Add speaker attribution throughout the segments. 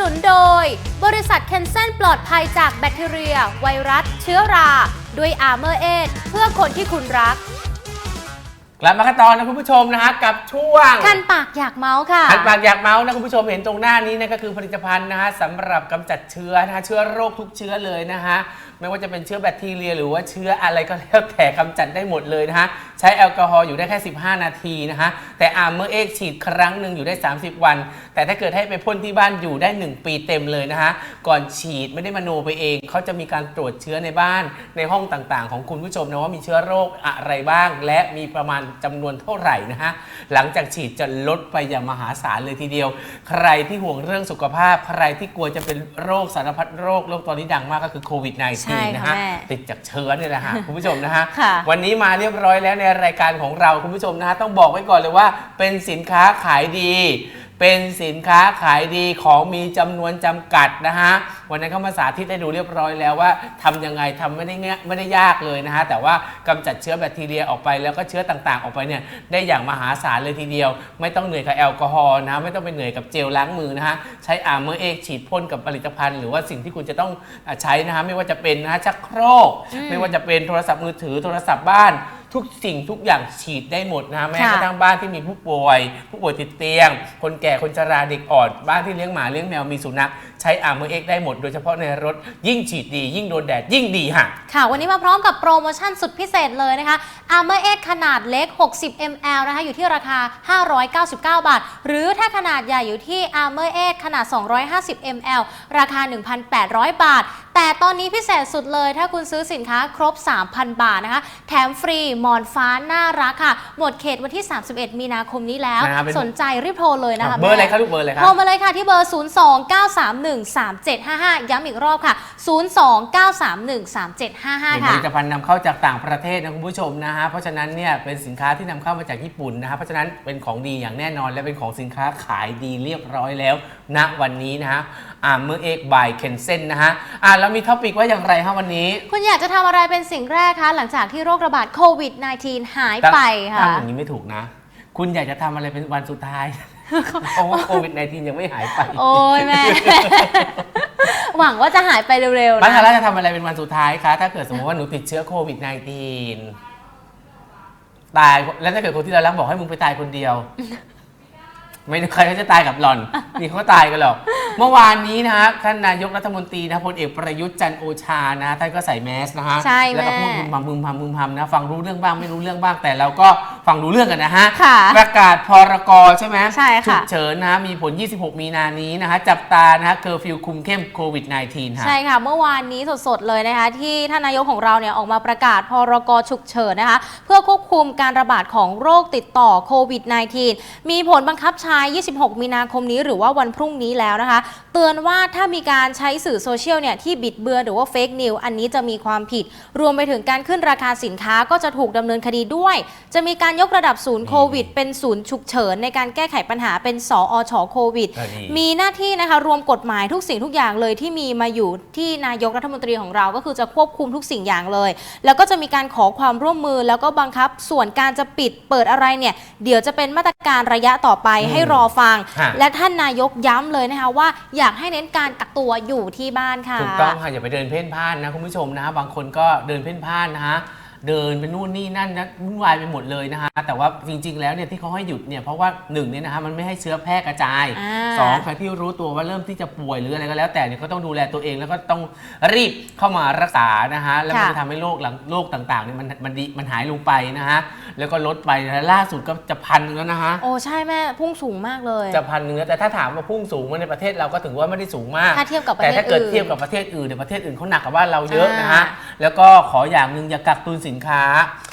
Speaker 1: นุนโดย บริษัทเคนเซนปลอดภัยจากแบคทีเรีย ไวรัส เชื้อรา ด้วยอาร์เมอร์เอเพื่อคนที่คุณรัก
Speaker 2: กลับมากันตอนนะคุณผู้ชมนะฮะกับช่วง
Speaker 1: คันปากอยากเมาส์ค่ะ
Speaker 2: หันปากอยากเมาส์นะคุณผู้ชมเห็นตรงหน้านี้นะก็คือผลิตภัณฑ์นะฮะสำหรับกำจัดเชื้อนะฮะเชื้อโรคทุกเชื้อเลยนะฮะไม่ว่าจะเป็นเชื้อแบคทีเรีย หรือว่าเชื้ออะไรก็แล้วแต่กำจัดได้หมดเลยนะฮะ ใช้แอลกอฮอล์อยู่ได้แค่ 15 นาทีนะฮะ แต่อาร์เมอร์เอ็กฉีดครั้งหนึ่งอยู่ได้ 30 วัน แต่ถ้าเกิดให้ไปพ่นที่บ้านอยู่ได้ 1 ปีเต็มเลยนะฮะ ก่อนฉีดไม่ได้มโนไปเอง เขาจะมีการตรวจเชื้อในบ้านในห้องต่างๆ ของคุณผู้ชมนะว่ามีเชื้อโรคอะไรบ้าง และมีประมาณจำนวนเท่าไหร่นะฮะ หลังจากฉีดจะลดไปอย่างมหาศาลเลยทีเดียว ใครที่ห่วงเรื่องสุขภาพ ใครที่กลัวจะเป็นโรคสารพัดโรคโรคตอนนี้ดังมากก็คือโควิด
Speaker 1: ใช่
Speaker 2: -19 นะฮะ
Speaker 1: ค่ะแม่
Speaker 2: ติดจากเชื้อเนี่ยแหละฮะคุณผู้ชมนะฮะ
Speaker 1: ค่ะ
Speaker 2: วันนี้มาเรียบร้อยแล้วในรายการของเราคุณผู้ชมนะฮะต้องบอกไว้ก่อนเลยว่า เป็นสินค้าขายดี เป็นสินค้าขายดีของมีจำนวนจำกัดนะฮะ วันนั้นเข้ามาสาธิตให้ดูเรียบร้อยแล้วว่าทำยังไงทำไม่ได้ง่ายไม่ได้ยากเลยนะฮะ แต่ว่ากำจัดเชื้อแบคทีเรียออกไปแล้วก็เชื้อต่างๆ ออกไปเนี่ยได้อย่างมหาศาลเลยทีเดียว ไม่ต้องเหนื่อยกับแอลกอฮอล์นะไม่ต้องไปเหนื่อยกับเจลล้างมือนะฮะ ใช้อาร์เมอร์เอกฉีดพ่นกับผลิตภัณฑ์ หรือว่าสิ่งที่คุณจะต้องอะใช้นะฮะไม่ว่าจะเป็นนะฮะชักโครก ไม่ว่าจะเป็นโทรศัพท์มือถือโทรศัพท์บ้าน ทุกสิ่งทุกอย่างฉีดได้หมดนะฮะแม้กระทั่งบ้านที่มีผู้ป่วย ผู้ป่วยติดเตียง คนแก่คนชราเด็กอ่อนบ้านที่เลี้ยงหมาเลี้ยงแมวมีสุนัขใช้อาร์เมอร์เอ็กได้หมด โดยเฉพาะในรถยิ่งฉีดดี ยิ่งโดนแดดยิ่งดีฮะ
Speaker 1: ค่ะ วันนี้มาพร้อมกับโปรโมชั่นสุดพิเศษเลยนะคะ Armor Edge ขนาดเล็ก 60 ml นะคะอยู่ที่ราคา 599 บาท หรือถ้าขนาดใหญ่อยู่ที่ Armor Edge ขนาด 250 ml ราคา 1,800 บาท แต่ตอนนี้พิเศษสุดเลย ถ้าคุณซื้อสินค้าครบ 3,000 บาทนะคะ แถมฟรีหมอนฟ้าน่ารักค่ะ หมดเขตวันที่ 31 มีนาคมนี้แล้ว
Speaker 2: นะครับเป็น
Speaker 1: สนใจรีบโทรเลยนะคะ
Speaker 2: เบอร์อะไร
Speaker 1: แม่
Speaker 2: ครับลูกเบอร์อะไรครั
Speaker 1: โทร
Speaker 2: บ
Speaker 1: มาเลยค่ะที่เบอร์ 029313755 ย้ำอีกรอบค่ะ029313755
Speaker 2: เป็นผ
Speaker 1: ค่ะ
Speaker 2: ลิตภัณฑ์นำเข้าจากต่างประเทศนะคุณผู้ชมนะฮะเพราะฉะนั้นเนี่ยเป็นสินค้าที่นำเข้ามาจากญี่ปุ่นนะฮะเพราะฉะนั้นเป็นของดีอย่างแน่นอนและเป็นของสินค้าขายดีเรียบร้อยแล้วณวันนี้นะฮะอ่าเมื่อเอกบายเคนเซนนะฮะอ่าแล้วมีท็อปิกว่าอย่างไรฮะวันนี้
Speaker 1: คุณอยากจะทำอะไรเป็นสิ่งแรกคะ หลังจากที่โรคระบาดโควิด -19 หายไป
Speaker 2: ตั้
Speaker 1: ค่ะ
Speaker 2: งอย่างนี้ไม่ถูกนะ คุณอยากจะทำอะไรเป็นวันสุดท้าย เพราะว่าโควิด -19 ยังไม่หายไป
Speaker 1: โอ้ยแม่ หวังว่าจะหายไปเร็วๆ
Speaker 2: บ้าน
Speaker 1: นะ
Speaker 2: คาร่าจะทำอะไรเป็นวันสุดท้ายคะ ถ้าเกิดสมมติว่าหนูติดเชื้อโควิด -19 ตายแล้วถ้าเกิดคนที่เรารักบอกให้มึงไปตายคนเดียว ไม่มีใครเขาจะตายกับหล่อน นี่เขาก็ตายกันหรอก เมื่อวานนี้นะฮะท่านนายกรัฐมนตรีนะพลเอกประยุทธ์จันทร์โอชานะท่านก็ใส่แมสนะฮะ
Speaker 1: ใช่
Speaker 2: แล้วก็
Speaker 1: แม่
Speaker 2: พูดพึมพำพึมพำพึมพำนะ ฟังรู้เรื่องบ้างไม่รู้เรื่องบ้างแต่เราก็ ฟังรู้เรื่องกันนะฮะ
Speaker 1: ค่ะ
Speaker 2: ประกาศพรกใช่ไหม
Speaker 1: ใช่ค่ะ
Speaker 2: ฉุกเฉินนะมีผล 26 มีนานี้นะฮะ จับตานะฮะเคอร์ฟิวคุมเข้มโควิด -19 ฮะ
Speaker 1: ใช่ค่ะ เมื่อวานนี้สดๆเลยนะคะ ที่ท่านนายกของเราเนี่ยออกมาประกาศพรกฉุกเฉินนะคะ เพื่อควบคุมการระบาดของโรคติดต่อโควิด -19 มีผลบังคับใช้ 26 มีนาคมนี้หรือว่าวันพรุ่งนี้แล้วนะคะ เตือนว่าถ้ามีการใช้สื่อโซเชียลเนี่ยที่บิดเบือนหรือว่าเฟกนิวอันนี้จะมีความผิด รวมไปถึงการขึ้นราคาสินค้าก็จะถูกดำเนินคดีด้วย จะมีการยกระดับศูนย์โควิด เป็นศูนย์ฉุกเฉินในการแก้ไขปัญหาเป็นสอชโควิด
Speaker 2: ก็ดี
Speaker 1: มีหน้าที่นะคะรวมกฎหมายทุกสิ่งทุกอย่างเลยที่มีมาอยู่ที่นายกรัฐมนตรีของเราก็คือจะควบคุมทุกสิ่งอย่างเลย แล้วก็จะมีการขอความร่วมมือแล้วก็บังคับส่วนการจะปิดเปิดอะไรเนี่ย เดี๋ยวจะเป็นมาตรการระยะต่อไป
Speaker 2: อืม
Speaker 1: ให้รอฟัง
Speaker 2: ฮะ
Speaker 1: และท่านนายกย้ำเลยนะคะว่าอยากให้เน้นการกักตัวอยู่ที่บ้านค่ะ
Speaker 2: ถูกต้องค่ะอย่าไปเดินเพ่นพ่านนะคุณผู้ชมนะฮะบางคนก็เดินเพ่นพ่านนะฮะ เดินไปนู่นนี่นั่นนะวุ่นวายไปหมดเลยนะฮะแต่ว่าจริง ๆ แล้วเนี่ยที่เขาให้หยุดเนี่ยเพราะว่าหนึ่งเนี่ยนะฮะมันไม่ให้เชื้อแพร่กระจาย
Speaker 1: อ่า
Speaker 2: สองใครที่รู้ตัวว่าเริ่มที่จะป่วยหรืออะไรก็แล้ว แต่เนี่ยก็ต้องดูแลตัวเองแล้วก็ต้องรีบเข้ามารักษานะฮะแล้วมัน
Speaker 1: ค่ะ
Speaker 2: จะทำให้โรคหลังโรคต่างๆเนี่ยมันมันดีมันหายลงไปนะฮะแล้วก็ลดไปนะล่าสุดก็จะพันหนึ่งแล้วนะฮะ
Speaker 1: โอ้ใช่แม่พุ่งสูงมากเลย
Speaker 2: จะพันหนึ่งแล้วแต่ถ้าถามว่าพุ่งสูงมาในประเทศเราก็ถือว่าไม่ได้สูงมาก
Speaker 1: ถ้าเทียบกับประ
Speaker 2: แต่
Speaker 1: เทศ
Speaker 2: ถ้าเกิด
Speaker 1: อื่น
Speaker 2: เทียบกับประเทศอื่นเนี่ยประเทศอื่นเขาหนักกว่าบ้านเราเยอะนะฮะ
Speaker 1: อ่า
Speaker 2: แล้วก็ขออย่างหนึ่งอย่ากักตุนสินค้า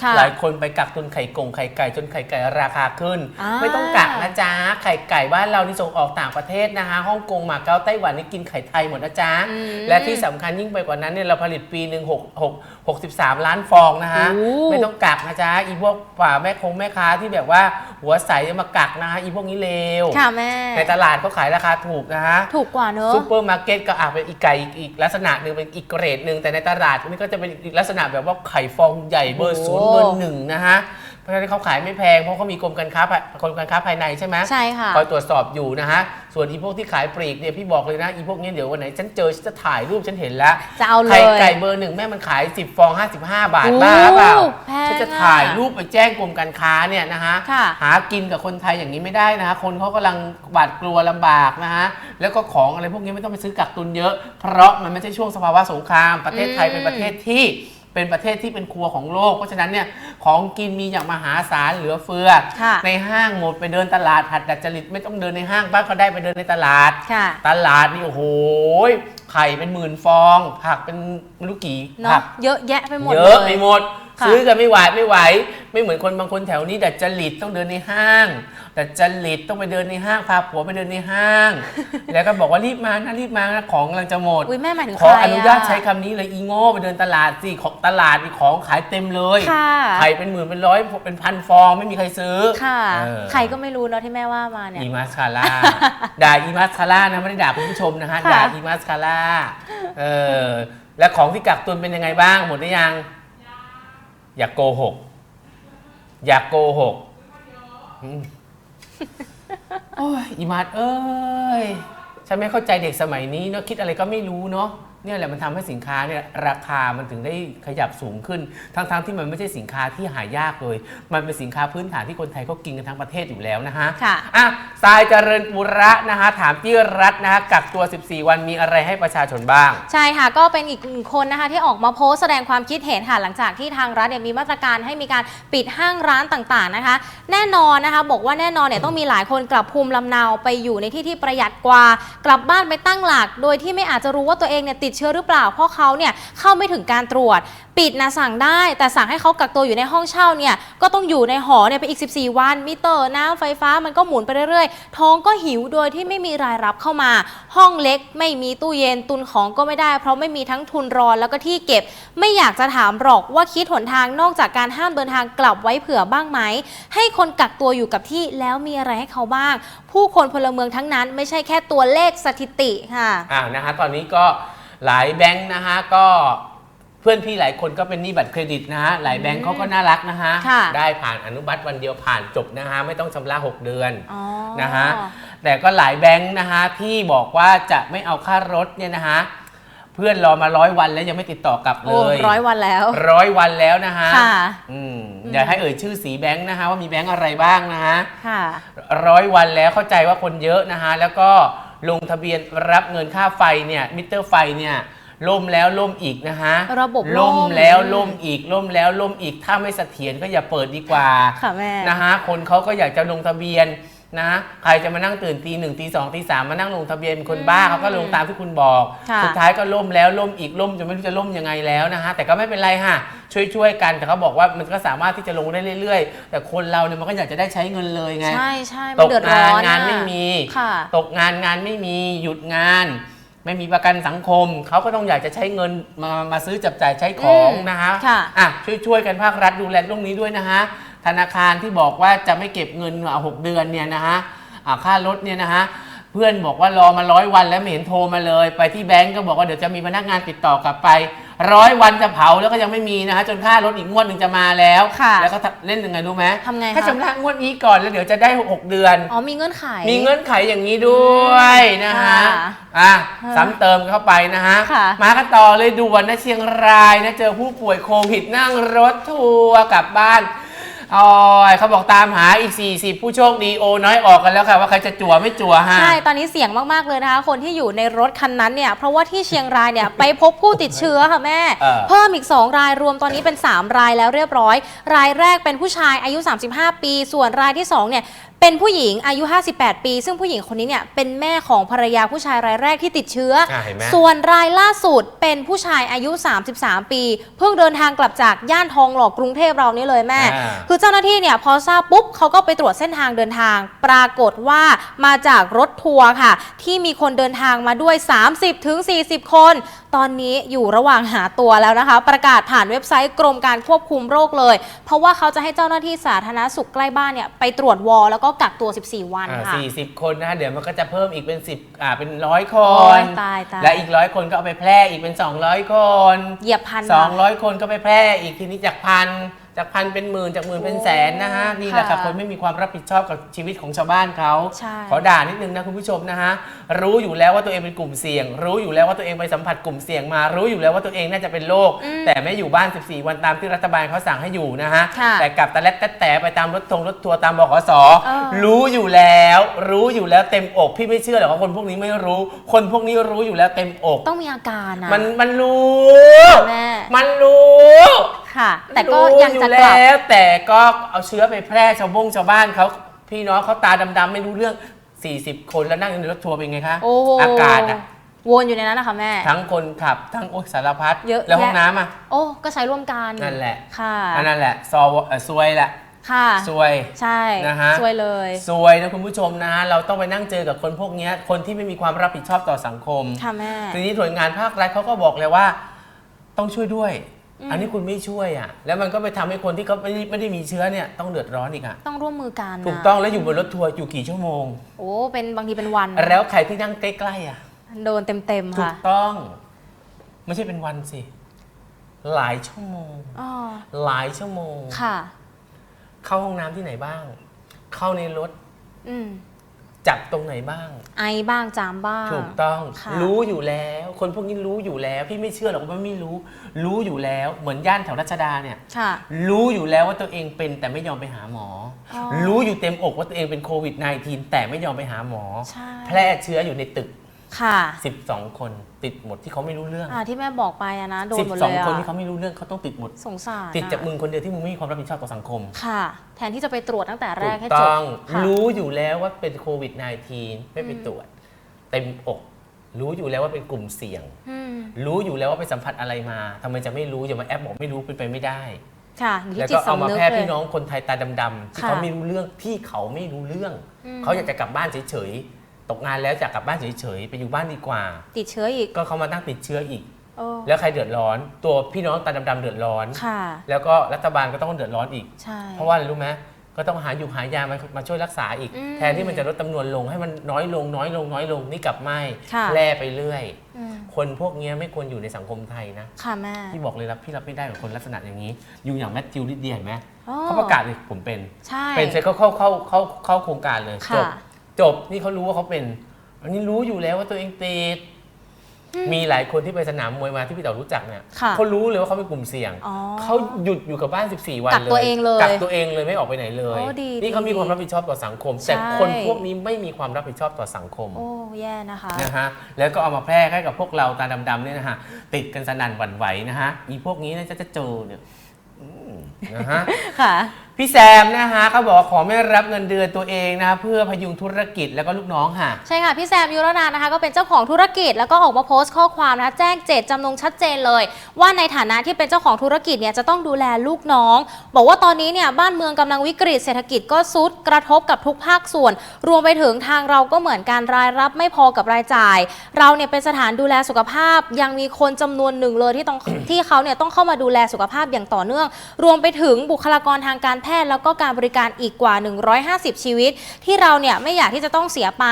Speaker 1: ค่ะ
Speaker 2: หลายคนไปกักตุนไข่กงไข่ไก่จนไข่ไก่ราคาขึ้น
Speaker 1: อ่า
Speaker 2: ไม่ต้องกักนะจ๊ะไข่ไก่บ้านเรานี่ส่งออกต่างประเทศนะคะฮ่องกงมาเก๊าไต้หวันนี่กินไข่ไทยหมดนะจ๊ะ
Speaker 1: อืม
Speaker 2: และที่สำคัญยิ่งไปกว่านั้นเนี่ยเราผลิตปีหนึ่งหกหกหกสิบสามล้านฟองนะฮะ
Speaker 1: โอ้
Speaker 2: ไม่ต้องกักนะจ๊ะ อีพวกฝ่าแม่คงแม่ค้าที่แบบว่าหัวใสจะมากักนะฮะ อีพวกนี้เลว
Speaker 1: ค่ะแม่
Speaker 2: ในตลาดเขาขายราคาถูกนะฮะ
Speaker 1: ถูกกว่าเนอะ
Speaker 2: ซูเปอร์มาร์เก็ตก็อาจเป็นอีกไก่อีกอีกลักษณะหนึ่งเป็นอีกเกรดหนึ่งแต่ในตลาดนี่ก็จะเป็นอีกลักษณะแบบว่าไข่ฟองใหญ่เบอร์
Speaker 1: โอ้
Speaker 2: ศูนย์เบอร์หนึ่งนะฮะ เพราะฉะนั้นเขาขายไม่แพงเพราะเขามีกรมการค้าภายกรมการค้าภายในใช่ไหม
Speaker 1: ใช่ค่ะ
Speaker 2: คอยตรวจสอบอยู่นะฮะส่วนอีพวกที่ขายปลีกเนี่ยพี่บอกเลยนะอีพวกเนี้ยเดี๋ยววันไหนฉันเจอฉันจะถ่ายรูปฉันเห็นแล้ว
Speaker 1: จะเอาเลย
Speaker 2: ไข่ไก่เบอร์หนึ่งแม่มันขาย 10 ฟอง 55 บาท
Speaker 1: โอ้
Speaker 2: บ้าเปล่า
Speaker 1: แพง
Speaker 2: ฉันจะ
Speaker 1: อะ
Speaker 2: ถ่ายรูปไปแจ้งกรมการค้าเนี่ยนะฮะ
Speaker 1: ค่ะ
Speaker 2: หากินกับคนไทยอย่างนี้ไม่ได้นะฮะคนเขากำลังบาดกลัวลำบากนะฮะแล้วก็ของอะไรพวกนี้ไม่ต้องไปซื้อกักตุนเยอะ เพราะมันไม่ใช่ช่วงสภาวะสงครามประเทศไทย
Speaker 1: อืม
Speaker 2: เป็นประเทศที่ เป็นประเทศที่เป็นครัวของโลก เพราะฉะนั้นเนี่ยของกินมีอย่างมหาศาลเหลือเฟือ
Speaker 1: ค่ะ
Speaker 2: ในห้างหมดไปเดินตลาดหัดดัดจริตไม่ต้องเดินในห้างบ้างก็ได้ไปเดินในตลาด
Speaker 1: ค่ะ
Speaker 2: ตลาดนี่โอ้โหไข่เป็นหมื่นฟอง ผักเป็นไม่รู้กี่
Speaker 1: เนาะ
Speaker 2: ผัก
Speaker 1: เยอะแยะไปหมด
Speaker 2: เย
Speaker 1: เล
Speaker 2: อะ
Speaker 1: ย
Speaker 2: ไปหมด
Speaker 1: ค่ะ
Speaker 2: ซื้อกันไม่ไหวไม่ไหว ไม่เหมือนคนบางคนแถวนี้ดัดจริตต้องเดินในห้าง ดัดจริตต้องไปเดินในห้างพาผัวไปเดินในห้าง แล้วก็บอกว่ารีบมานะรีบมานะของกำลังจะหมด
Speaker 1: อุ้ยแม่หมายถึง
Speaker 2: ขอ
Speaker 1: ใคร
Speaker 2: อนุญาตะใช้คำนี้เลยอีโง่ไปเดินตลาดสิของตลาดมีของขายเต็มเลย
Speaker 1: ค่ะ
Speaker 2: ไข่เป็นหมื่นเป็นร้อยเป็นพันฟองไม่มีใครซื้อ
Speaker 1: ค่ะ
Speaker 2: เออ
Speaker 1: ใครก็ไม่รู้เนาะที่แม่ว่ามาเนี่ย
Speaker 2: อีมาสคาร่า ด่าอีมาสคาร่านะไม่ได้ด่าคุณผู้ชมนะฮะ
Speaker 1: ค่ะ
Speaker 2: ด่าอีมาสคาร่า เออ แล้วของที่กักตุนเป็นยังไงบ้าง หมดหรือยัง อย่าโกหก อย่าโกหกอืม โอ้ยอีมาสเอ้ย ฉันไม่เข้าใจเด็กสมัยนี้เนาะคิดอะไรก็ไม่รู้เนาะ เนี่ยแหละมันทำให้สินค้าเนี่ยราคามันถึงได้ขยับสูงขึ้น ทั้งๆที่มันไม่ใช่สินค้าที่หายากเลย มันเป็นสินค้าพื้นฐานที่คนไทยเขากินกันทั้งประเทศอยู่แล้วนะฮะ
Speaker 1: ค่ะ
Speaker 2: อะทรายเจริญปุระนะฮะถามพี่รัฐนะฮะกักตัว 14 วันมีอะไรให้ประชาชนบ้าง
Speaker 1: ใช่ค่ะ ก็เป็นอีกหนึ่งคนนะคะที่ออกมาโพสต์แสดงความคิดเห็นค่ะหลังจากที่ทางรัฐเนี่ยมีมาตรการให้มีการปิดห้างร้านต่างๆนะคะ แน่นอนนะคะ บอกว่าแน่นอนเนี่ยต้องมีหลายคนกลับภูมิลำเนาไปอยู่ในที่ที่ประหยัดกว่า กลับบ้านไปตั้งหลัก โดยที่ไม่อาจจะรู้ว่าตัวเองเนี่ยติดเชื้อหรือเปล่า เพราะเขาเนี่ยเข้าไม่ถึงการตรวจ ปิดนะสั่งได้ แต่สั่งให้เขากักตัวอยู่ในห้องเช่าเนี่ยก็ต้องอยู่ในหอเนี่ยไปอีก 14 วัน มิเตอร์น้ำไฟฟ้ามันก็หมุนไปเรื่อยๆ ท้องก็หิวโดยที่ไม่มีรายรับเข้ามา ห้องเล็กไม่มีตู้เย็นตุนของก็ไม่ได้ เพราะไม่มีทั้งทุนรอนแล้วก็ที่เก็บ ไม่อยากจะถามหรอกว่าคิดหนทางนอกจากการห้ามเดินทางกลับไว้เผื่อบ้างไหม ให้คนกักตัวอยู่กับที่แล้วมีอะไรให้เขาบ้าง ผู้คนพลเมืองทั้งนั้นไม่ใช่แค่ตัวเลขสถิติค่ะ
Speaker 2: อ่านะฮะตอนนี้ก็ หลายแบงค์นะฮะก็เพื่อนพี่หลายคนก็เป็นหนี้บัตรเครดิตนะฮะหลายแบงค์เขาก็น่ารักนะฮะ
Speaker 1: ค่ะ
Speaker 2: ได้ผ่านอนุบัติวันเดียวผ่านจบนะฮะไม่ต้องชำระ 6 เดือน
Speaker 1: อ๋อ
Speaker 2: นะฮะแต่ก็หลายแบงค์นะฮะที่บอกว่าจะไม่เอาค่ารถเนี่ยนะฮะเพื่อนรอมาร้อยวันแล้วยังไม่ติดต่อกลับเล
Speaker 1: โอ้
Speaker 2: ย
Speaker 1: ร้อยวันแล้ว
Speaker 2: ร้อยวันแล้วนะฮะ
Speaker 1: ค่ะ
Speaker 2: อืมอย่าให้เอ่ยชื่อสีแบงค์นะฮะว่ามีแบงค์อะไรบ้างนะฮะ
Speaker 1: ค่ะ
Speaker 2: ร้อยวันแล้วเข้าใจว่าคนเยอะนะฮะ แล้วก็ ลงทะเบียนรับเงินค่าไฟเนี่ยมิเตอร์ไฟเนี่ยล่มแล้วล่มอีกนะฮะ
Speaker 1: ระบบล่
Speaker 2: ล่
Speaker 1: ม
Speaker 2: มแล้วล่มอีกล่มแล้วล่มอีกถ้าไม่เสถียรก็อย่าเปิดดีกว่า
Speaker 1: ค่ะแม่
Speaker 2: นะฮะคนเขาก็อยากจะลงทะเบียน นะใครจะมานั่งตื่นตีหนึ่งตีสองตีสามมานั่งลงทะเบียนเป็นคนบ้า
Speaker 1: อืม
Speaker 2: เขาก็ลงตามที่คุณบอก
Speaker 1: ค่ะ
Speaker 2: สุดท้ายก็ล่มแล้วล่มอีกล่มจนไม่รู้จะล่มยังไงแล้วนะฮะแต่ก็ไม่เป็นไรฮะช่วยช่วยๆกันแต่เขาบอกว่ามันก็สามารถที่จะลงได้เรื่อยๆ แต่คนเราเนี่ยมันก็อยากจะได้ใช้เงินเลยไง
Speaker 1: ใช่ใช่
Speaker 2: ต
Speaker 1: มัน
Speaker 2: ก
Speaker 1: เดือดร้
Speaker 2: งา
Speaker 1: อนน
Speaker 2: งาน
Speaker 1: อะ
Speaker 2: ไม่มี
Speaker 1: ค่ะ
Speaker 2: ตกงานงานไม่มีหยุดงาน ไม่มีประกันสังคม เขาก็ต้องอยากจะใช้เงินมามาซื้อจับจ่ายใช้ของ
Speaker 1: อืม
Speaker 2: นะฮะ
Speaker 1: ค่ะ
Speaker 2: อะช่วยช่วยกันภาครัฐดูแลตรงนี้ด้วยนะฮะ ธนาคารที่บอกว่าจะไม่เก็บเงินเอาหกเดือนเนี่ยนะฮะอะค่ารถเนี่ยนะฮะเพื่อนบอกว่ารอมาร้อยวันแล้วไม่เห็นโทรมาเลย ไปที่แบงก์ก็บอกว่าเดี๋ยวจะมีพนักงานติดต่อกลับไปร้อยวันจะเผาแล้วก็ยังไม่มีนะฮะจนค่ารถอีกงวดหนึ่งจะมาแล้ว
Speaker 1: ค่ะ
Speaker 2: แล้วก็เล่นยังไงรู้ไหม
Speaker 1: ทำไง
Speaker 2: ให้
Speaker 1: คะ
Speaker 2: ชำระงวดนี้ก่อนแล้วเดี๋ยวจะได้หกเดือน
Speaker 1: อ๋อมีเงื่อนไข
Speaker 2: มีเงื่อนไขอย่างนี้ด้วยนะฮะ
Speaker 1: ค่ะ
Speaker 2: อะ
Speaker 1: ฮะ
Speaker 2: ซ้ำเติมเข้าไปนะฮะ
Speaker 1: ค่ะ
Speaker 2: มากันต่อเลยด่วนนะเชียงรายนะเจอผู้ป่วยโควิดนั่งรถทัวร์กลับบ้าน อ๋อยเขาบอกตามหาอีก 40 ผู้โชคดีโอน้อยออกกันแล้วค่ะ ว่าใครจะจั่วไม่จั่วฮะ
Speaker 1: ใช่ ตอนนี้เสี่ยงมากๆเลยนะคะ คนที่อยู่ในรถคันนั้นเนี่ย เพราะว่าที่เชียงรายเนี่ย ไปพบผู้ติดเชื้อค่ะแม่
Speaker 2: เออ
Speaker 1: เพิ่มอีก 2 รายรวมตอนนี้เป็น 3 รายแล้วเรียบร้อย รายแรกเป็นผู้ชายอายุ 35 ปี ส่วนรายที่ 2 เนี่ย เป็นผู้หญิงอายุ 58 ปี ซึ่งผู้หญิงคนนี้เนี่ยเป็นแม่ของภรรยาผู้ชายรายแรกที่ติดเชื้อ
Speaker 2: อะเห็นไหม
Speaker 1: ส่วนรายล่าสุดเป็นผู้ชายอายุ 33 ปี เพิ่งเดินทางกลับจากย่านทองหล่อกรุงเทพเรานี่เลยแม่
Speaker 2: อ่า
Speaker 1: คือเจ้าหน้าที่เนี่ยพอทราบปุ๊บเขาก็ไปตรวจเส้นทางเดินทาง ปรากฏว่ามาจากรถทัวร์ค่ะ ที่มีคนเดินทางมาด้วย 30-40ถึง40คน ตอนนี้อยู่ระหว่างหาตัวแล้วนะคะ ประกาศผ่านเว็บไซต์กรมการควบคุมโรคเลย เพราะว่าเขาจะให้เจ้าหน้าที่สาธารณสุขใกล้บ้านเนี่ยไปตรวจวอลแล้วก็กักตัว 14 วัน
Speaker 2: อ่า
Speaker 1: ค่ะ
Speaker 2: 40คนนะฮะเดี๋ยวมันก็จะเพิ่มอีกเป็น10อ่าเป็นร้อยค
Speaker 1: โอ้
Speaker 2: น
Speaker 1: ยตายตาย
Speaker 2: และอีกร้อยคนก็เอาไปแพร่อีกเป็น200คน
Speaker 1: เหยียบพัน
Speaker 2: 200คนก็ไปแพร่อีกทีนี้จากพัน จากพันเป็นหมื่นจากหมื่นเป็นแสนนะฮะนี่แหละค่ะ
Speaker 1: ค่ะ
Speaker 2: คนไม่มีความรับผิดชอบกับชีวิตของชาวบ้านเขา
Speaker 1: ใช่
Speaker 2: ขอด่านิดนึงนะคุณผู้ชมนะฮะรู้อยู่แล้วว่าตัวเองเป็นกลุ่มเสี่ยง รู้อยู่แล้วว่าตัวเองไปสัมผัสกลุ่มเสี่ยงมา รู้อยู่แล้วว่าตัวเองน่าจะเป็นโรคแต่ไม่อยู่บ้าน 14 วันตามที่รัฐบาลเขาสั่งให้อยู่นะฮะ
Speaker 1: ค่ะ
Speaker 2: แต่กลับตะเล็ดตะแต่ไปตามรถทงรถทัวร์ตามบขส
Speaker 1: เออ
Speaker 2: รู้อยู่แล้ว รู้อยู่แล้วเต็มอกพี่ไม่เชื่อหรอกว่าคนพวกนี้ไม่รู้ คนพวกนี้รู้อยู่แล้วเต็มอก
Speaker 1: ต้องมีอาการนะ
Speaker 2: มันมันรู้
Speaker 1: แม่
Speaker 2: มันรู้
Speaker 1: ค่ะ แต่ก็
Speaker 2: รู้
Speaker 1: ยัง
Speaker 2: อยู่
Speaker 1: จะกลับ
Speaker 2: แล้วแต่ก็เอาเชื้อไปแพร่ชาวบงชาวบ้านเขาพี่น้องเขาตาดำๆไม่รู้เรื่อง 40 คนแล้วนั่งอยู่ในรถทัวร์เป็นไงคะ
Speaker 1: โอ้โห
Speaker 2: อากาศอะ
Speaker 1: วนอยู่ในนั้นนะคะแม่
Speaker 2: ทั้งคนขับ ทั้งโอ้ยสารพัด
Speaker 1: เยอะ
Speaker 2: แล้วห้อง
Speaker 1: แยะ
Speaker 2: น้ำอะ
Speaker 1: โอ้ ก็ใช้ร่วมกัน
Speaker 2: นั่นแหละ
Speaker 1: ค่ะ
Speaker 2: อันนั้นแหละซอวเอ่อซวยแหละ
Speaker 1: ค่ะ
Speaker 2: ซวย
Speaker 1: ใช่
Speaker 2: นะฮะ
Speaker 1: ช่วยเลย
Speaker 2: ซวยนะคุณผู้ชมนะ เราต้องไปนั่งเจอกับคนพวกเนี้ยคนที่ไม่มีความรับผิดชอบต่อสังคม
Speaker 1: ค่ะแม่
Speaker 2: ทีนี้หน่วยงานภาครัฐเขาก็บอกเลยว่า ต้องช่วยด้วย
Speaker 1: อืม
Speaker 2: อันนี้คุณไม่ช่วยอะ แล้วมันก็ไปทำให้คนที่เขาไม่ได้ไม่ได้มีเชื้อเนี่ยต้องเดือดร้อนอีกอะ
Speaker 1: ต้องร่วมมือกันนะ
Speaker 2: ถูกต้องแล้วอยู่บนรถทัวร์อยู่กี่ชั่วโมง
Speaker 1: โอ้เป็นบางทีเป็นวัน
Speaker 2: แล้วใครที่นั่งใกล้ๆอะ
Speaker 1: โดนเต็มๆ
Speaker 2: ถู
Speaker 1: ค่ะ
Speaker 2: กต้อง ไม่ใช่เป็นวันสิ หลายชั่วโมง
Speaker 1: อ๋อ
Speaker 2: หลายชั่วโมง
Speaker 1: ค่ะ
Speaker 2: เข้าห้องน้ำที่ไหนบ้าง เข้าในรถ
Speaker 1: อืม
Speaker 2: จับตรงไหนบ้าง
Speaker 1: ไอบ้างจามบ้าง
Speaker 2: ถูกต้อง
Speaker 1: ค่ะ
Speaker 2: รู้อยู่แล้ว คนพวกนี้รู้อยู่แล้ว พี่ไม่เชื่อหรอกว่าไม่รู้ รู้อยู่แล้ว เหมือนย่านแถวรัชดาเนี่ย
Speaker 1: ค่ะ
Speaker 2: รู้อยู่แล้วว่าตัวเองเป็นแต่ไม่ยอมไปหาหมออ
Speaker 1: อ
Speaker 2: รู้อยู่เต็มอกว่าตัวเองเป็นโควิด -19 แต่ไม่ยอมไปหาหมอ
Speaker 1: ใช่
Speaker 2: แพร่เชื้ออยู่ในตึก
Speaker 1: ค่ะ
Speaker 2: 12 คนติดหมดที่เขาไม่รู้เรื่อง
Speaker 1: อ่าที่แม่บอกไปอะนะโดนหมดเลย
Speaker 2: 12
Speaker 1: อะ
Speaker 2: คนที่เขาไม่รู้เรื่องเขาต้องติดหมด
Speaker 1: สงสาร
Speaker 2: ติดจาก
Speaker 1: อะ
Speaker 2: มึงคนเดียวที่มึงไม่มีความรับผิดชอบต่อสังคม
Speaker 1: ค่ะ แทนที่จะไปตรวจตั้งแต่แร
Speaker 2: ถู
Speaker 1: ก
Speaker 2: ก
Speaker 1: ให้จบ
Speaker 2: ต้อง
Speaker 1: ค่ะ
Speaker 2: รู้อยู่แล้วว่าเป็นโควิด -19 ไม่ไปตรวจเต็มอก รู้อยู่แล้วว่าเป็นกลุ่มเสี่ยง
Speaker 1: อืม
Speaker 2: รู้อยู่แล้วว่าไปสัมผัสอะไรมาทำไมจะไม่รู้อย่ามาแอปบอกไม่รู้เป็นไปไม่ได้
Speaker 1: ค่ะอยู่
Speaker 2: แล้ว
Speaker 1: ที่จิ
Speaker 2: ก็
Speaker 1: ต
Speaker 2: เอามา
Speaker 1: สำนึก
Speaker 2: แพร่
Speaker 1: เล
Speaker 2: พี่
Speaker 1: ย
Speaker 2: น้องคนไทยตาดำๆที่
Speaker 1: ค่ะ
Speaker 2: เขาไม่รู้เรื่องที่เขาไม่รู้เรื่อง
Speaker 1: อืม
Speaker 2: เขาอยากจะกลับบ้านเฉยๆ ตกงานแล้วอยากกลับบ้านเฉยๆไปอยู่บ้านดีกว่า
Speaker 1: ติดเชื้ออีก
Speaker 2: ก็เขามาตั้งติดเชื้ออีก
Speaker 1: โอ้
Speaker 2: แล้วใครเดือดร้อน ตัวพี่น้องตาดำๆเดือดร้อน
Speaker 1: ค่ะ
Speaker 2: แล้วก็รัฐบาลก็ต้องเดือดร้อนอีก
Speaker 1: ใช่
Speaker 2: เพราะว่าอะไรรู้ไหมก็ต้องหาอยู่หายามามาช่วยรักษาอีก
Speaker 1: อืม
Speaker 2: แทนที่มันจะลดจำนวนลงให้มันน้อยลงน้อยลงน้อยลงนี่กลับไม่
Speaker 1: ค่ะ
Speaker 2: แพร่ไปเรื่อย
Speaker 1: อืม
Speaker 2: คนพวกเนี้ยไม่ควรอยู่ในสังคมไทยนะ
Speaker 1: ค่ะแม่
Speaker 2: พี่บอกเลยรับพี่รับไม่ได้กับคนลักษณะอย่างนี้ อยู่อย่างแมทธิวลิดเดียเห็นไหม
Speaker 1: อ๋อ
Speaker 2: เขาประกาศเลยผมเป็น
Speaker 1: ใช่
Speaker 2: เป็นเสร็จเขาเข้าเข้าเข้าเข้าโครงการเลย
Speaker 1: ค่ะ
Speaker 2: จบ จบนี่เขารู้ว่าเขาเป็น อันนี้รู้อยู่แล้วว่าตัวเองติดมีหลายคนที่ไปสนามมวยมาที่พี่เต๋อรู้จักเนี่ย
Speaker 1: ค่ะ
Speaker 2: เขารู้เลยว่าเขาเป็นกลุ่มเสี่ยง
Speaker 1: อ๋อ
Speaker 2: เขาหยุดอยู่กับบ้าน 14 วัน
Speaker 1: กักตัวเองเลย
Speaker 2: กักตัวเองเลยไม่ออกไปไหนเลย
Speaker 1: โอ้ดี
Speaker 2: นี่เขา
Speaker 1: ดี
Speaker 2: มีความรับผิดชอบต่อสังคม แต่
Speaker 1: ใช่
Speaker 2: คนพวกนี้ไม่มีความรับผิดชอบต่อสังคม
Speaker 1: โอ้แย่นะคะ
Speaker 2: นะฮะ แล้วก็เอามาแพร่ให้กับพวกเราตาดำๆเนี่ยนะฮะ ติดกันสนั่นหวั่นไหวนะฮะ อีพวกนี้น่าจะจะเจอเนี่ยอืมนะฮะ
Speaker 1: ค่ะ
Speaker 2: พี่แซมนะฮะเขาบอกว่าขอไม่รับเงินเดือนตัวเองนะเพื่อพยุงธุรกิจแล้วก็ลูกน้องค่ะ
Speaker 1: ใช่ค่ะ พี่แซมยุรนานนะคะ ก็เป็นเจ้าของธุรกิจแล้วก็ออกมาโพสต์ข้อความนะคะแจ้งเจตจำนงชัดเจนเลย ว่าในฐานะที่เป็นเจ้าของธุรกิจเนี่ยจะต้องดูแลลูกน้อง บอกว่าตอนนี้เนี่ยบ้านเมืองกำลังวิกฤตเศรษฐกิจก็ซุดกระทบกับทุกภาคส่วน รวมไปถึงทางเราก็เหมือนการรายรับไม่พอกับรายจ่าย เราเนี่ยเป็นสถานดูแลสุขภาพ ยังมีคนจำนวนหนึ่งเลยที่ต้อง ที่เขาเนี่ยต้องเข้ามาดูแลสุขภาพอย่างต่อเนื่อง รวมไปถึงบุคลากรทางการแพทย์แล้วก็การบริการอีกกว่า 150 ชีวิต ที่เราเนี่ยไม่อยากที่จะต้องเสียไป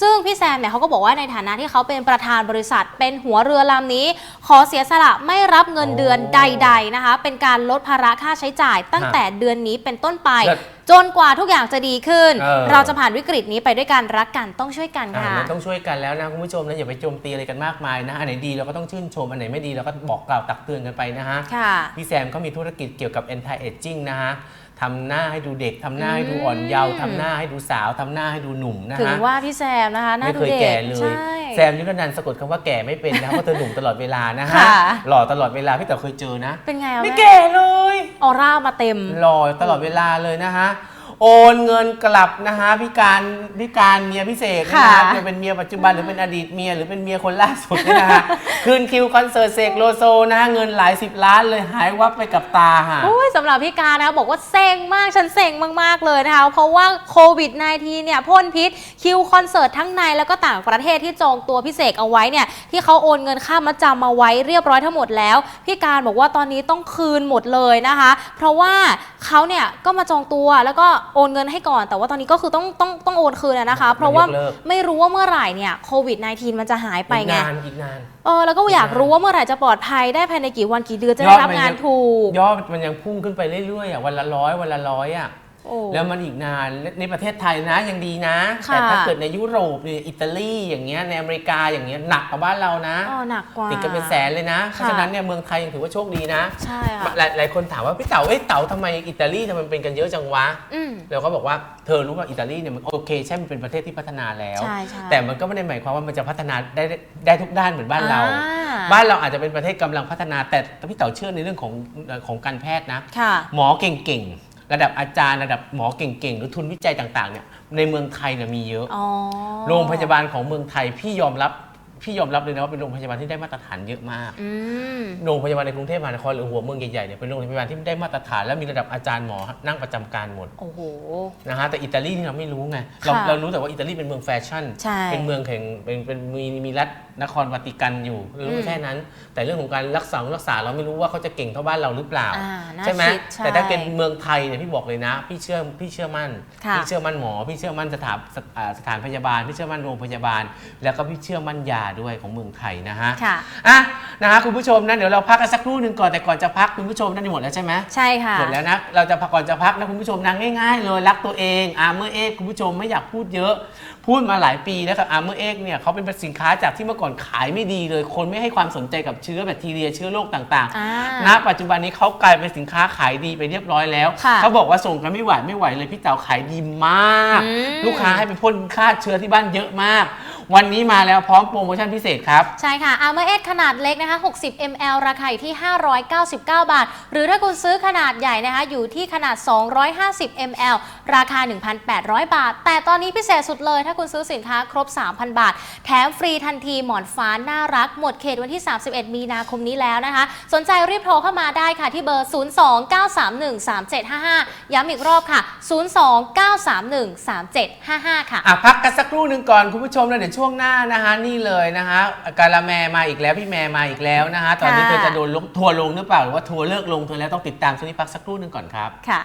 Speaker 1: ซึ่งพี่แซมเนี่ยเขาก็บอกว่าในฐานะที่เขาเป็นประธานบริษัท เป็นหัวเรือลำนี้ ขอเสียสละไม่รับเงินเดือน
Speaker 2: โอ้
Speaker 1: ใด ๆนะคะ เป็นการลดภาระค่าใช้จ่าย ตั้ง
Speaker 2: ฮะ
Speaker 1: แต่เดือนนี้เป็นต้นไป
Speaker 2: เลิศ
Speaker 1: จนกว่าทุกอย่างจะดีขึ้น
Speaker 2: เออ
Speaker 1: เราจะผ่านวิกฤตนี้ไปด้วยกันรักกันต้องช่วยกัน
Speaker 2: อ่า
Speaker 1: ค่ะ
Speaker 2: นั้นต้องช่วยกันแล้วนะคุณผู้ชมนะอย่าไปโจมตีอะไรกันมากมายนะอันไหนดีเราก็ต้องชื่นชมอันไหนไม่ดีเราก็บอกกล่าวตักเตือนกันไปนะฮะ
Speaker 1: ค่ะ
Speaker 2: พี่แซมเขามีธุรกิจเกี่ยวกับ anti aging นะฮะ ทำหน้าให้ดูเด็กทำหน้าให้ดูอ่อนเยาว์
Speaker 1: อืม
Speaker 2: ทำหน้าให้ดูสาวทำหน้าให้ดูหนุ่มนะ
Speaker 1: ถึง
Speaker 2: ฮะ
Speaker 1: ว่าพี่แซมนะคะหน่า
Speaker 2: ไม่
Speaker 1: ดู
Speaker 2: เคย
Speaker 1: เด็ก
Speaker 2: แก่เลย
Speaker 1: ใช่
Speaker 2: แซมยุทธนันท์สะกดคำว่าแก่ไม่เป็นนะเพราะเธอหนุ่มตลอดเวลานะฮะ
Speaker 1: ค่ะ
Speaker 2: หล่อตลอดเวลาพี่เต๋อเคยเจอนะ
Speaker 1: เป็นไงอะ
Speaker 2: ไม่
Speaker 1: แม่
Speaker 2: แก่เลย
Speaker 1: ออร่ามาเต็ม
Speaker 2: หล่อตลอดเวลาเลยนะฮะ โอนเงินกลับนะฮะพิการพิการเมียพิเศษนะ
Speaker 1: ค่ะ
Speaker 2: ฮะจะเป็นเมียปัจจุบันหรือเป็นอดีตเมียหรือเป็นเมียคนล่าสุดเนี่ยนะฮะคืนคิวคอนเสิร์ตเสกโลโซนะฮะเงินหลายสิบล้านเลยหายวับไปกับตาฮะ
Speaker 1: โอ้ยสำหรับพี่การนะคะบอกว่าเซ็งมากฉันเซ็งมากๆเลยนะคะเพราะว่าโควิด -19 เนี่ยพ่นพิษคิวคอนเสิร์ตทั้งในแล้วก็ต่างประเทศที่จองตัวพี่เสกเอาไว้เนี่ยที่เขาโอนเงินค่ามาจำมาไว้เรียบร้อยทั้งหมดแล้ว พี่การบอกว่าตอนนี้ต้องคืนหมดเลยนะคะ เพราะว่าเขาเนี่ยก็มาจองตัวแล้วก็โอนเงินให้ก่อน แต่ว่าตอนนี้ก็คือต้องต้องต้องโอนคืนอะนะคะ เพราะว่า
Speaker 2: มันยกเลิก
Speaker 1: ไม่รู้ว่าเมื่อไหร่เนี่ยโควิด -19 มันจะหายไป
Speaker 2: อีก
Speaker 1: ไง
Speaker 2: นานอีกนาน
Speaker 1: เออแล้วก็อยากรู้ว่าเมื่อไหร่จะปลอดภัยได้ภายในกี่วันกี่เดือนจะ
Speaker 2: ย
Speaker 1: ได้
Speaker 2: อด
Speaker 1: รับ
Speaker 2: มัน
Speaker 1: งาน
Speaker 2: ยัง
Speaker 1: ถูก
Speaker 2: ยอดมันยังพุ่งขึ้นไปเรื่อยๆอะวันละร้อยวันละร้อยอะ
Speaker 1: โอ้
Speaker 2: แล้วมันอีกนานในประเทศไทยนะยังดีนะ
Speaker 1: ค่ะ
Speaker 2: แต่ถ้าเกิดในยุโรปเนี่ยอิตาลีอย่างเงี้ยในอเมริกาอย่างเงี้ยหนักกว่าบ้านเรานะ
Speaker 1: อ๋อหนักกว่า
Speaker 2: ติดกันเป็นแสนเลยนะเพราะ
Speaker 1: ค่ะ
Speaker 2: ฉะนั้นเนี่ยเมืองไทยยังถือว่าโชคดีนะ
Speaker 1: ใช่ค่ะ
Speaker 2: หลายหลายคนถามว่าพี่เต๋าเอ้ยเต๋าทำไมอิตาลีทำไมมันเป็นกันเยอะจังวะ
Speaker 1: อืม
Speaker 2: เราก็บอกว่าเธอรู้ว่าอิตาลีเนี่ยมันโอเคใช่มันเป็นประเทศที่พัฒนาแล้ว
Speaker 1: ใช่ใช่
Speaker 2: แต่มันก็ไม่ได้หมายความว่ามันจะพัฒนาได้ได้ทุกด้านเหมือนบ้านเรา
Speaker 1: อ่า
Speaker 2: บ้านเราอาจจะเป็นประเทศกำลังพัฒนา แต่พี่เต๋าเชื่อในเรื่องของของการแพทย์นะ
Speaker 1: ค่ะ
Speaker 2: หมอเก่งๆ ระดับอาจารย์ระดับหมอเก่งๆ หรือทุนวิจัยต่างๆเนี่ยในเมืองไทยเนี่ยมีเยอะ
Speaker 1: อ๋อ
Speaker 2: โรงพยาบาลของเมืองไทยพี่ยอมรับ พี่ยอมรับเลยนะว่าเป็นโรงพยาบาลที่ได้มาตรฐานเยอะมาก
Speaker 1: อืม
Speaker 2: โรงพยาบาลในกรุงเทพมหานครหรือหัวเมืองใหญ่ๆเนี่ยเป็นโรงพยาบาลที่ได้มาตรฐานและมีระดับอาจารย์หมอนั่งประจำการหมด
Speaker 1: โอ้โห
Speaker 2: นะฮะแต่อิตาลีนี่เราไม่รู้ไงเรา
Speaker 1: ค่ะ
Speaker 2: เรารู้แต่ว่าอิตาลีเป็นเมืองแฟชั่น
Speaker 1: ใช่
Speaker 2: เป็นเมืองแห่งเป็นเป็นมีมีรัฐนครวาติกันอยู่รู้
Speaker 1: อืม
Speaker 2: แค่นั้น แต่เรื่องของการรักษารักษาเราไม่รู้ว่าเขาจะเก่งเท่าบ้านเราหรือเปล่า
Speaker 1: อ่าน่า
Speaker 2: ใช่ไหม
Speaker 1: คิดใช่
Speaker 2: แต่ถ้าเป็นเมืองไทยเนี่ยพี่บอกเลยนะ พี่เชื่อพี่เชื่อมั่น
Speaker 1: ค่ะ
Speaker 2: พี่เชื่อมั่นหมอ พี่เชื่อมั่นสถานสถอ่าสถานพยาบาล พี่เชื่อมั่นโรงพยาบาล แล้วก็พี่เชื่อมั่นยาด้วยของเมืองไทยนะฮะ
Speaker 1: ค่ะ
Speaker 2: อะนะฮะคุณผู้ชมนะเดี๋ยวเราพักกันสักครู่หนึ่งก่อนแต่ก่อนจะพักคุณผู้ชมนั่นหมดแล้วใช่ไหม
Speaker 1: ใช่ค่ะ
Speaker 2: หมดแล้วนะเราจะพักก่อนจะพักนะคุณผู้ชมนะง่ายๆเลยรักตัวเองอาร์เมอร์เอ็กคุณผู้ชมไม่อยากพูดเยอะ พูดมาหลายปีแล้วกับอาร์เมอร์เอ็กเนี่ยเขาเป็นสินค้าจากที่เมื่อก่อนขายไม่ดีเลย คนไม่ให้ความสนใจกับเชื้อแบคทีเรียเชื้อโรคต่าง
Speaker 1: อ่า
Speaker 2: ๆณปัจจุบันนี้เขากลายเป็นสินค้าขายดีไปเรียบร้อยแล้ว
Speaker 1: ค่ะ
Speaker 2: เขาบอกว่าส่งกันไม่ไหวไม่ไหวเลยพี่เต๋าขายดีมาก
Speaker 1: อืม
Speaker 2: ลูกค้าให้ไปพ่นฆ่าเชื้อที่บ้านเยอะมาก วันนี้มาแล้วพร้อมโปรโมชั่นพิเศษครับ
Speaker 1: ใช่ค่ะ Armor Edge ขนาดเล็กนะคะ 60 ml ราคาอยู่ที่ 599 บาท หรือถ้าคุณซื้อขนาดใหญ่นะคะ อยู่ที่ขนาด 250 ml ราคา 1,800 บาท แต่ตอนนี้พิเศษสุดเลย ถ้าคุณซื้อสินค้าครบ 3,000 บาท แถมฟรีทันทีหมอนฟ้าน่ารัก หมดเขตวันที่ 31 มีนาคมนี้แล้วนะคะ สนใจรีบโทรเข้ามาได้ค่ะที่เบอร์ 029313755 ย้ำอีกรอบค่ะ 029313755 ค่ะ
Speaker 2: อะพักกันสักครู่หนึ่งก่อนคุณผู้ชมแล้วเดี๋ยวช่วงหน้านะคะนี่เลยนะคะการาแมมาอีกแล้วพี่แมมาอีกแล้วนะคะ ตอนนี้
Speaker 1: ค่ะ
Speaker 2: เธอจะโดนลงทัวร์ลงหรือเปล่าหรือว่าทัวร์เลิกลงเธอแล้วต้องติดตามช่วงนี้พักสักครู่หนึ่งก่อนครับ
Speaker 1: ค่ะ